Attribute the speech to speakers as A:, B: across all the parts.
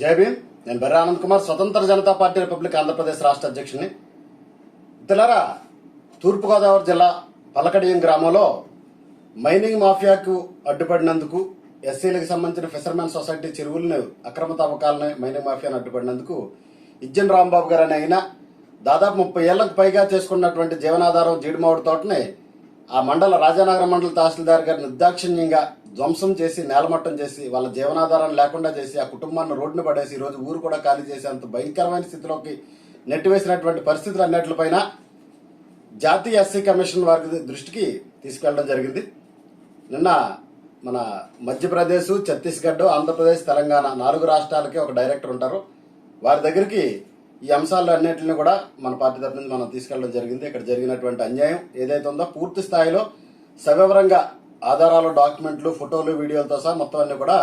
A: జై భీమ్. నేను బెర్ర ఆనంద్ కుమార్ స్వతంత్ర జనతా పార్టీ రిపబ్లిక్ ఆంధ్రప్రదేశ్ రాష్ట్ర అధ్యక్షుడిని. ఇతలరా తూర్పుగోదావరి జిల్లా పలకడియం గ్రామంలో మైనింగ్ మాఫియాకు అడ్డుపడినందుకు ఎస్సీలకు సంబంధించిన ఫిషర్మెన్ సొసైటీ చెరువులను అక్రమ తవ్వకాలని మైనింగ్ మాఫియాను అడ్డుపడినందుకు ఇజ్జన్ రాంబాబు గారు అని అయినా దాదాపు ముప్పై ఏళ్ళకు పైగా చేసుకున్నటువంటి జీవనాధారం జీడిమావుడి తోటని ఆ మండల రాజానగరం మండల తహసీల్దార్ గారు నిర్దాక్షిణ్యంగా ధ్వంసం చేసి నేలమట్టం చేసి వాళ్ళ జీవనాధారాన్ని లేకుండా చేసి ఆ కుటుంబాన్ని రోడ్డును పడేసి ఈరోజు రోజు ఊరు కూడా ఖాళీ చేసి అంత భయంకరమైన స్థితిలోకి నెట్టివేసినటువంటి పరిస్థితులు అన్నిటిపైన జాతీయ ఎస్సీ కమిషన్ వారి దృష్టికి తీసుకెళ్ళడం జరిగింది. నిన్న మన మధ్యప్రదేశ్ ఛత్తీస్గఢ్ ఆంధ్రప్రదేశ్ తెలంగాణ నాలుగు రాష్ట్రాలకి ఒక డైరెక్టర్ ఉంటారు. వారి దగ్గరికి ఈ అంశాలు అన్నింటిని కూడా మన పార్టీ తరఫు నుంచి మనం తీసుకెళ్ళడం జరిగింది. ఇక్కడ జరిగినటువంటి అన్యాయం ఏదైతే ఉందో పూర్తి స్థాయిలో సవివరంగా ఆధారాలు డాక్యుమెంట్లు ఫోటోలు వీడియోలతో సహా మొత్తం అన్ని కూడా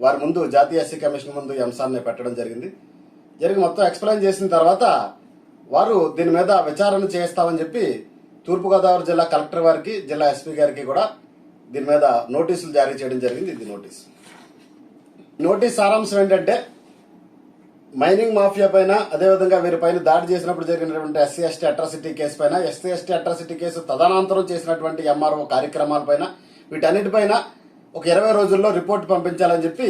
A: వారి ముందు జాతీయ ఎస్సీ కమిషన్ ముందు ఈ అంశాన్ని పెట్టడం జరిగింది. జరిగి మొత్తం ఎక్స్ప్లెయిన్ చేసిన తర్వాత వారు దీని మీద విచారణ చేస్తామని చెప్పి తూర్పుగోదావరి జిల్లా కలెక్టర్ వారికి జిల్లా ఎస్పీ గారికి కూడా దీని మీద నోటీసులు జారీ చేయడం జరిగింది ఇది నోటీస్. నోటీస్ సారాంశం ఏంటంటే మైనింగ్ మాఫియా పైన అదేవిధంగా వీరిపైన దాడి చేసినప్పుడు జరిగినటువంటి ఎస్సీ ఎస్టీ అట్రాసిటీ కేసు పైన ఎస్సీ ఎస్టీ అట్రాసిటీ కేసు తదనంతరం చేసినటువంటి ఎంఆర్ఓ కార్యక్రమాలపైన వీటన్నిటిపైన ఒక ఇరవై రోజుల్లో రిపోర్ట్ పంపించాలని చెప్పి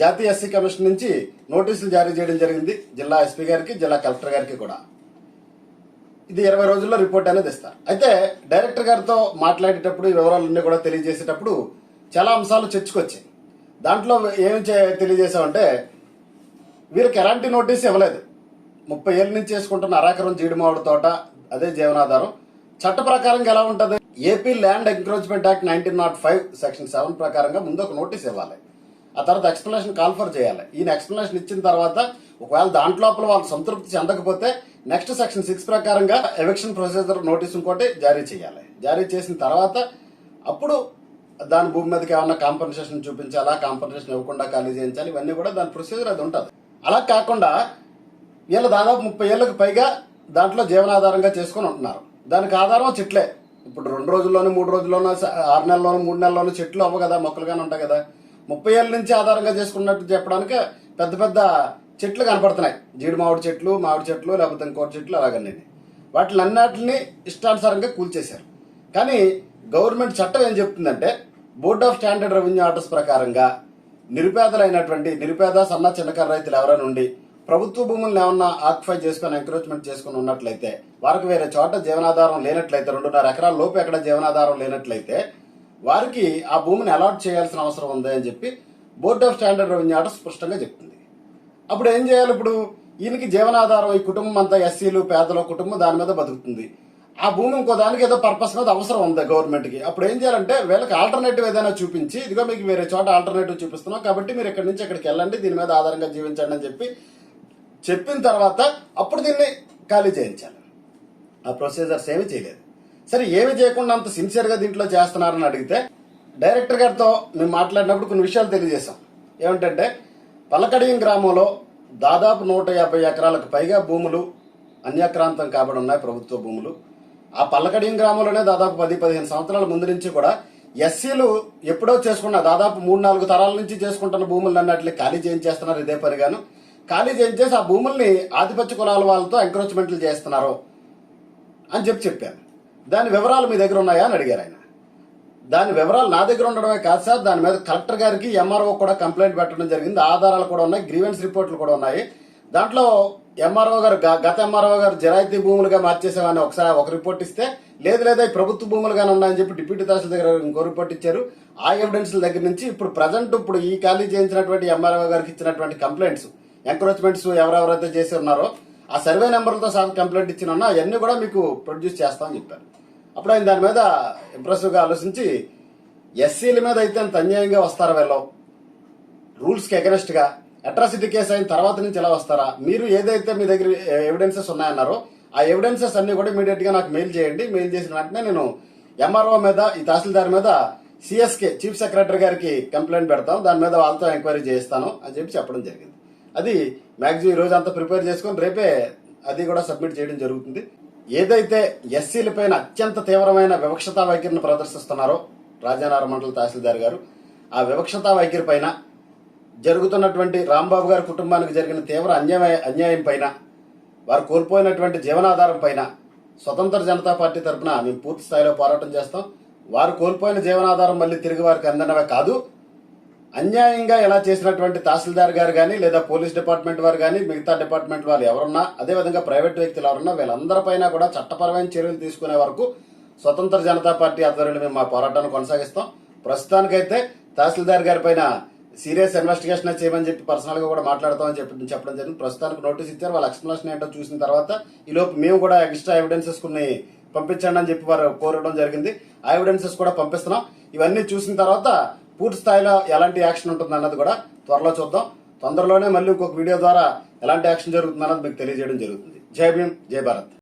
A: జాతీయ ఎస్సీ కమిషన్ నుంచి నోటీసులు జారీ చేయడం జరిగింది. జిల్లా ఎస్పీ గారికి జిల్లా కలెక్టర్ గారికి కూడా. ఇది ఇరవై రోజుల్లో రిపోర్ట్ అనేది ఇస్తారు. అయితే డైరెక్టర్ గారితో మాట్లాడేటప్పుడు ఈ వివరాలన్నీ కూడా తెలియజేసేటప్పుడు చాలా అంశాలు చర్చకొచ్చాయి. దాంట్లో ఏం తెలియజేశామంటే వీరికి ఎలాంటి నోటీస్ ఇవ్వలేదు. ముప్పై ఏళ్ళ నుంచి చేసుకుంటున్న అరాకరం జీడిమావుడి తోట అదే జీవనాధారం. చట్ట ప్రకారంగా ఎలా ఉంటది? AP land encroachment act nineteen nought five section seven ప్రకారంగా ముందు ఒక నోటీస్ ఇవ్వాలి. ఆ తర్వాత ఎక్స్ప్లెనేషన్ కాల్ఫర్ చేయాలి. ఈయన ఎక్స్ప్లెనేషన్ ఇచ్చిన తర్వాత ఒకవేళ దాంట్లోపల వాళ్ళు సంతృప్తి చెందకపోతే నెక్స్ట్ సెక్షన్ సిక్స్ ప్రకారంగా ఎవిక్షన్ ప్రొసీజర్ నోటీస్ ఇంకోటి జారీ చేయాలి. జారీ చేసిన తర్వాత అప్పుడు దాని భూమి మీదకి ఏమన్నా కాంపన్సేషన్ చూపించాలా? కాంపన్సేషన్ ఇవ్వకుండా ఖాళీ చేయించాలి. ఇవన్నీ కూడా దాని ప్రొసీజర్ అది ఉంటుంది. అలా కాకుండా వీళ్ళు దాదాపు ముప్పై ఏళ్ళకి పైగా దాంట్లో జీవనాధారంగా చేసుకొని ఉంటున్నారు. దానికి ఆధారం చెట్లే. ఇప్పుడు రెండు రోజుల్లోనూ మూడు రోజుల్లోనూ ఆరు నెలల్లోనూ మూడు నెలల్లోనూ చెట్లు అవ్వ కదా మొక్కలుగానే ఉంటాయి కదా. ముప్పై ఏళ్ళ నుంచి ఆధారంగా చేసుకున్నట్టు చెప్పడానికి పెద్ద పెద్ద చెట్లు కనపడుతున్నాయి. జీడి మామిడి చెట్లు మామిడి చెట్లు లేకపోతే ఇంకోటి చెట్లు అలాగన్నీ వాటిని అన్నిటిని ఇష్టానుసారంగా కూల్చేశారు. కానీ గవర్నమెంట్ చట్టం ఏం చెప్తుందంటే board of standard revenue orders ప్రకారంగా నిరుపేదలైనటువంటి నిరుపేద సన్న చిన్నకారు రైతులు ఎవరైనా ఉండి ప్రభుత్వ భూములను ఏమన్నా ఆక్యుపై చేసుకుని ఎంక్రోచ్మెంట్ చేసుకుని ఉన్నట్లయితే వారికి వేరే చోట జీవనాధారం లేనట్లయితే రెండున్నర ఎకరాల లోపు ఎక్కడ జీవనాధారం లేనట్లయితే వారికి ఆ భూమిని అలాట్ చేయాల్సిన అవసరం ఉంది అని చెప్పి board of standard revenue order స్పష్టంగా చెప్తుంది. అప్పుడు ఏం చేయాలి ఇప్పుడు? ఈయనకి జీవనాధారం ఈ కుటుంబం అంతా ఎస్సీలు పేదల కుటుంబం దాని మీద బతుకుతుంది. ఆ భూమి ఇంకో దానికి ఏదో పర్పస్ మీద అవసరం ఉంది గవర్నమెంట్కి. అప్పుడు ఏం చేయాలంటే వీళ్ళకి ఆల్టర్నేటివ్ ఏదైనా చూపించి ఇదిగో మీకు వేరే చోట ఆల్టర్నేటివ్ చూపిస్తున్నాం కాబట్టి మీరు ఇక్కడి నుంచి ఇక్కడికి వెళ్ళండి దీని మీద ఆధారంగా జీవించండి అని చెప్పి చెప్పిన తర్వాత అప్పుడు దీన్ని ఖాళీ చేయించాలి. ఆ ప్రొసీజర్స్ ఏమి చేయలేదు. సరే ఏమి చేయకుండా అంత సిన్సియర్గా దీంట్లో చేస్తున్నారని అడిగితే డైరెక్టర్ గారితో మేము మాట్లాడినప్పుడు కొన్ని విషయాలు తెలియజేశాం. ఏమిటంటే పలకడియం గ్రామంలో దాదాపు నూట యాభై ఎకరాలకు పైగా భూములు అన్యాక్రాంతం కాబడి ఉన్నాయి ప్రభుత్వ భూములు. ఆ పల్లకడియం గ్రామంలోనే దాదాపు పది పదిహేను సంవత్సరాల ముందు నుంచి కూడా ఎస్సీలు ఎప్పుడో చేసుకున్న దాదాపు మూడు నాలుగు తరాల నుంచి చేసుకుంటున్న భూములు అన్నట్లు ఖాళీ చేయించేస్తున్నారు ఇదే పనిగాను. ఖాళీ చేయించేసి ఆ భూముల్ని ఆధిపత్య కులాల వాళ్ళతో ఎంక్రోచ్మెంట్లు చేస్తున్నారు అని చెప్పి చెప్పాను. దాని వివరాలు మీ దగ్గర ఉన్నాయా అని అడిగారు ఆయన. దాని వివరాలు నా దగ్గర ఉండడమే కాదు సార్ దాని మీద కలెక్టర్ గారికి ఎంఆర్ఓ కూడా కంప్లైంట్ పెట్టడం జరిగింది. ఆధారాలు కూడా ఉన్నాయి గ్రీవెన్స్ రిపోర్ట్లు కూడా ఉన్నాయి. దాంట్లో ఎంఆర్ఓ గారు గ- గత ఎంఆర్ఓ గారు జరాయితీ భూములుగా మార్చేసామని ఒకసారి ఒక రిపోర్ట్ ఇస్తే లేదు లేదా ప్రభుత్వ భూములుగానే ఉన్నాయని చెప్పి డిప్యూటీ తహసీల్ దగ్గర ఇంకో రిపోర్ట్ ఇచ్చారు. ఆ ఎవిడెన్స్ల దగ్గర నుంచి ఇప్పుడు ప్రజెంట్ ఇప్పుడు ఈ ఖాళీ చేయించినటువంటి ఎంఆర్ఓ గారికి ఇచ్చినటువంటి కంప్లైంట్స్ ఎంక్రోచ్మెంట్స్ ఎవరెవరైతే చేసి ఉన్నారో ఆ సర్వే నెంబర్లతో సహా కంప్లైంట్ ఇచ్చిన ఉన్నా అవన్నీ కూడా మీకు ప్రొడ్యూస్ చేస్తామని చెప్పారు. అప్పుడు ఆయన దాని మీద ఇంప్రెసివ్గా ఆలోచించి ఎస్సీల మీద అయితే అంత అన్యాయంగా వస్తారా వీళ్ళు? రూల్స్కి అగెనెస్ట్గా అట్రాసిటీ కేసు అయిన తర్వాత నుంచి ఎలా వస్తారా? మీరు ఏదైతే మీ దగ్గర ఎవిడెన్సెస్ ఉన్నాయన్నారో ఆ ఎవిడెన్సెస్ అన్ని కూడా ఇమీడియట్గా నాకు మెయిల్ చేయండి. మెయిల్ చేసిన వెంటనే నేను ఎంఆర్ఓ మీద ఈ తహసీల్దార్ మీద సిఎస్కే చీఫ్ సెక్రటరీ గారికి కంప్లైంట్ పెడతాం. దాని మీద వాళ్ళతో ఎంక్వైరీ చేస్తాను అని చెప్పి చెప్పడం జరిగింది. అది మ్యాక్సిమం ఈ రోజు అంతా ప్రిపేర్ చేసుకొని రేపే అది కూడా సబ్మిట్ చేయడం జరుగుతుంది. ఏదైతే ఎస్సీల పైన అత్యంత తీవ్రమైన వివక్షతా వైఖరిని ప్రదర్శిస్తున్నారో రాజానార మండల తహసీల్దార్ గారు ఆ వివక్షతా వైఖరి పైన జరుగుతున్నటువంటి రాంబాబు గారి కుటుంబానికి జరిగిన తీవ్ర అన్యాయ అన్యాయం పైన వారు కోల్పోయినటువంటి జీవనాధారం పైన స్వతంత్ర జనతా పార్టీ తరఫున మేము పూర్తి స్థాయిలో పోరాటం చేస్తాం. వారు కోల్పోయిన జీవనాధారం మళ్ళీ తిరిగి వారికి అందనవే కాదు అన్యాయంగా ఎలా చేసినటువంటి తహసీల్దార్ గారు కానీ లేదా పోలీస్ డిపార్ట్మెంట్ వారు కానీ మిగతా డిపార్ట్మెంట్ వాళ్ళు ఎవరున్నా అదేవిధంగా ప్రైవేట్ వ్యక్తులు ఎవరున్నా వీళ్ళందరిపైన కూడా చట్టపరమైన చర్యలు తీసుకునే వరకు స్వతంత్ర జనతా పార్టీ ఆధ్వర్యంలో మేము మా పోరాటాన్ని కొనసాగిస్తాం. ప్రస్తుతానికైతే తహసీల్దార్ గారి పైన సీరియస్ ఇన్వెస్టిగేషన్ చేయమని చెప్పి పర్సనల్గా కూడా మాట్లాడతామని చెప్పి చెప్పడం జరిగింది. ప్రస్తుతానికి నోటీస్ ఇచ్చారు. వాళ్ళ ఎక్స్ప్లెనేషన్ ఏంటో చూసిన తర్వాత ఈ లోపు మేము కూడా ఎక్స్ట్రా ఎవిడెన్సెస్ కొన్ని పంపించండి అని చెప్పి వారు కోరడం జరిగింది. ఆ ఎవిడెన్సెస్ కూడా పంపిస్తున్నాం. ఇవన్నీ చూసిన తర్వాత పూర్తి స్థాయిలో ఎలాంటి యాక్షన్ ఉంటుంది అన్నది కూడా త్వరలో చూద్దాం. తొందరలోనే మళ్ళీ ఇంకొక వీడియో ద్వారా ఎలాంటి యాక్షన్ జరుగుతుంది అన్నది మీకు తెలియజేయడం జరుగుతుంది. జై భీమ్ జై భారత్.